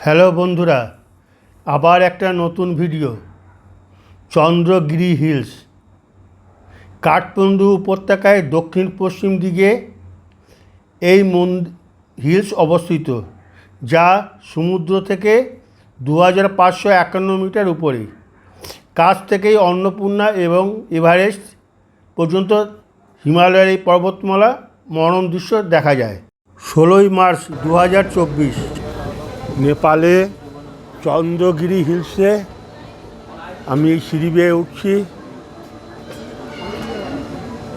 Hello বন্ধুরা, আবার একটা নতুন ভিডিও। চন্দ্রগিরি হিলস। কাঠমান্ডু উপত্যকায় দক্ষিণ পশ্চিম দিকে এই মন হিলস অবস্থিত, যা সমুদ্র থেকে দু হাজার পাঁচশো একান্ন মিটার উপরে। কাছ থেকেই অন্নপূর্ণা এবং এভারেস্ট পর্যন্ত হিমালয়ের এই পর্বতমালা মনোরম দৃশ্য দেখা যায়। ষোলোই মার্চ দু হাজার চব্বিশ। নেপালে চন্দ্রগিরি হিলসে আমি এই সিঁড়ি বেয়ে উঠছি।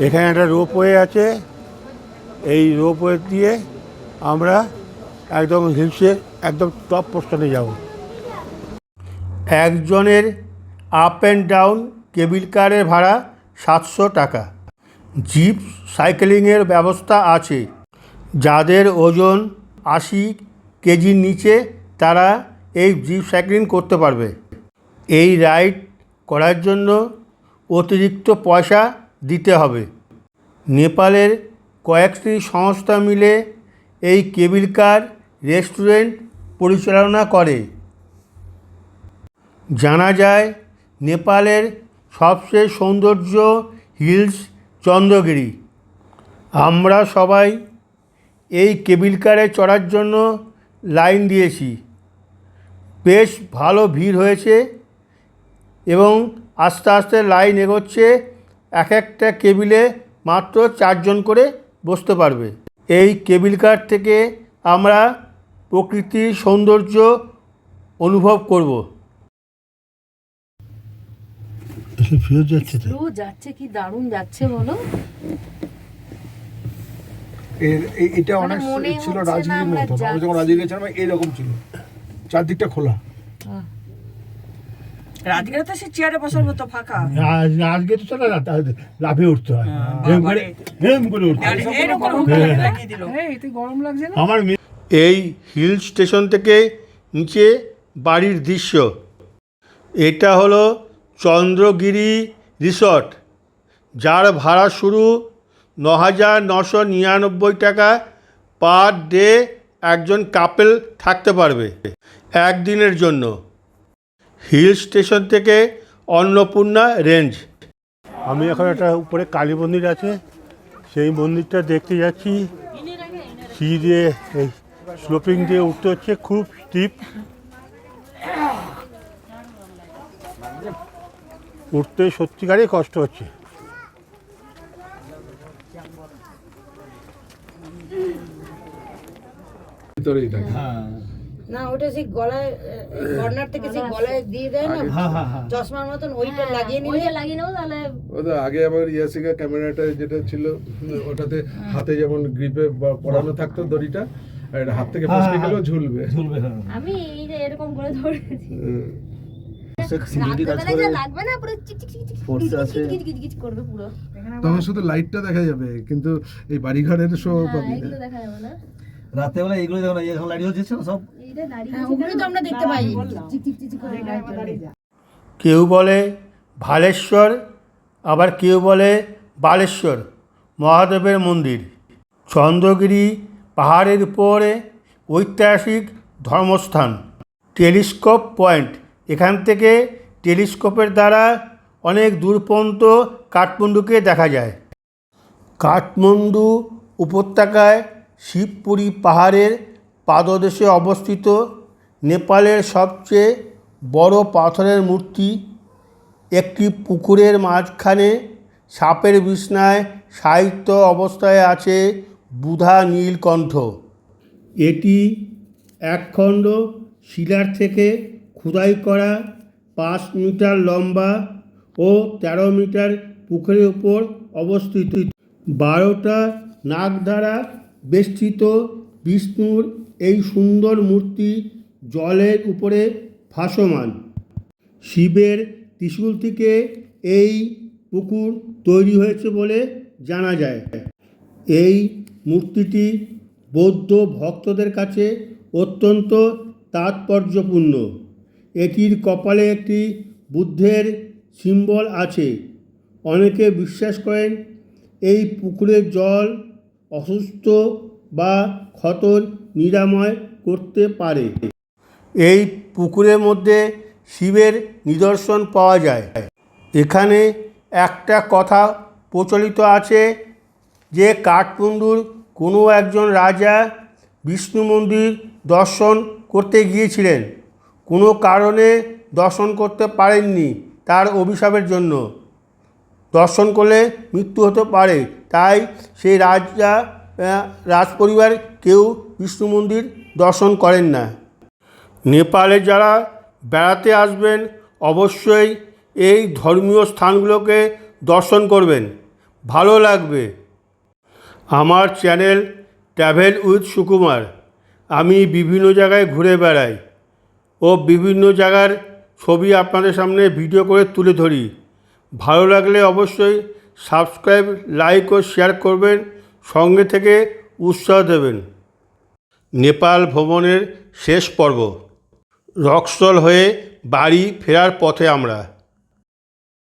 এখানে একটা রোপওয়ে আছে। এই রোপওয়ে দিয়ে আমরা একদম হিলসে একদম টপ পোস্টনে যাব। একজনের আপ অ্যান্ড ডাউন কেবিল কারের ভাড়া সাতশো টাকা। জিপ সাইকেলিংয়ের ব্যবস্থা আছে। যাদের ওজন আশি কেজির নিচে তারা এই জিপ সাইক্লিং করতে পারবে। এই রাইড করার জন্য অতিরিক্ত পয়সা দিতে হবে। নেপালের কয়েকটি সংস্থা মিলে এই কেবিল কার রেস্টুরেন্ট পরিচালনা করে। জানা যায়, নেপালের সবচেয়ে সৌন্দর্য হিলস চন্দ্রগিরি। আমরা সবাই এই কেবিল কারে চড়ার জন্য লাইন দিয়েছি। বেশ ভালো ভিড় হয়েছে এবং আস্তে আস্তে লাইন এগোচ্ছে। এক একটা কেবিলে মাত্র চারজন করে বসতে পারবে। এই কেবিল কার থেকে আমরা প্রকৃতির সৌন্দর্য অনুভব করব। যাচ্ছে কি দারুণ যাচ্ছে বলো? এর- এটা মানে অনেক ছিল রাজগিরির মতো আমরা যখন। রাজগিরি গেছিলাম এইরকম ছিল। চারদিকটা খোলা। রাজগিরে তো সে চেয়ারে বসার মতো ফাঁকা। আজকে তো চলে না উঠতে হয়। করে- করে উঠতে গরম লাগছে না? আমার এই হিল স্টেশন থেকে নিচে বাড়ির দৃশ্য। এটা হলো চন্দ্রগিরি রিসর্ট। যার ভাড়া শুরু ন হাজার নশো নিরানব্বই টাকা পার ডে একজন কাপেল থাকতে পারবে একদিনের জন্য। হিল স্টেশন থেকে অন্নপূর্ণা রেঞ্জ। আমি এখন একটা উপরে কালী মন্দির আছে, সেই মন্দিরটা দেখতে যাচ্ছি। সি দিয়ে, এই স্লোপিং দিয়ে উঠতে হচ্ছে, খুব স্টিপ উঠতে সত্যিকারই কষ্ট হচ্ছে। ভিতরেই থাকে। হ্যাঁ। না ওটা সেই গলায় কর্নার থেকে সেই গলায় দিয়ে দেয় না? হ্যাঁ, হ্যাঁ, চশমার মতন ওইটা লাগিয়ে নিলে ওইটা লাগিয়ে নাও তাহলে ওটা আগে আমার ইয়াসিকা ক্যামেরাটা যেটা ছিল ওটাতে হাতে যেমন গ্রিপে পড়ানো থাকতো দড়িটা আর হাত থেকে ফসকে গেলেও ঝুলবে। ঝুলবে আমি এই যে এরকম করে ধরেছি। তখন শুধু লাইটটা দেখা যাবে কিন্তু এই বাড়িঘরের শো পাবি দেখা যাবে না। রাত্রেবেলা এইগুলো দেখো না এখন লাইট হচ্ছে না সব হ্যাঁ, ওগুলোই তো আমরা দেখতে পাই। কেউ বলে ভালেশ্বর আবার কেউ বলে বালেশ্বর মহাদেবের মন্দির। চন্দ্রগিরি পাহাড়ের উপরে ঐতিহাসিক ধর্মস্থান। Telescope point. এখান থেকে টেলিস্কোপের দ্বারা অনেক দূর পর্যন্ত কাঠমান্ডুকে দেখা যায়। কাঠমান্ডু উপত্যকায় শিবপুরী পাহাড়ের পাদদেশে অবস্থিত নেপালের সবচেয়ে বড় পাথরের মূর্তি। একটি পুকুরের মাঝখানে সাপের বিছনায় সাহিত্য অবস্থায় আছে বুধা নীলকণ্ঠ। এটি একখণ্ড শিলার থেকে খোদাই করা পাঁচ মিটার লম্বা ও তেরো মিটার পুকুরের উপর অবস্থিত। বারোটা নাক দ্বারা বেষ্টিত বিষ্ণুর এই সুন্দর মূর্তি জলের উপরে ভাসমান। শিবের ত্রিশূল থেকে এই পুকুর তৈরি হয়েছে বলে জানা যায়। এই মূর্তিটি বৌদ্ধ ভক্তদের কাছে অত্যন্ত তাৎপর্যপূর্ণ। এটির কপালে একটি বুদ্ধের সিম্বল আছে। অনেকে বিশ্বাস করেন এই পুকুরের জল অসুস্থ বা ক্ষতর নিরাময় করতে পারে। এই পুকুরের মধ্যে শিবের নিদর্শন পাওয়া যায়। এখানে একটা কথা প্রচলিত আছে যে কাঠমান্ডুর কোনো একজন রাজা বিষ্ণু মন্দির দর্শন করতে গিয়েছিলেন। কোনো কারণে দর্শন করতে পারেননি তার অভিশাপের জন্য। দর্শন করলে মৃত্যু হতে পারে। তাই সেই রাজা রাজপরিবার কেউ বিষ্ণু মন্দির দর্শন করেন না। নেপালে যারা বেড়াতে আসবেন, অবশ্যই এই ধর্মীয় স্থানগুলোকে দর্শন করবেন। ভালো লাগবে। আমার চ্যানেল ট্রাভেল উইথ সুকুমার। আমি বিভিন্ন জায়গায় ঘুরে বেড়াই ও বিভিন্ন জায়গার ছবি আপনাদের সামনে ভিডিও করে তুলে ধরি। ভালো লাগলে অবশ্যই সাবস্ক্রাইব, লাইক ও শেয়ার করবেন। সঙ্গে থেকে উৎসাহ দেবেন। নেপাল ভ্রমণের শেষ পর্ব। রক্সল হয়ে বাড়ি ফেরার পথে আমরা।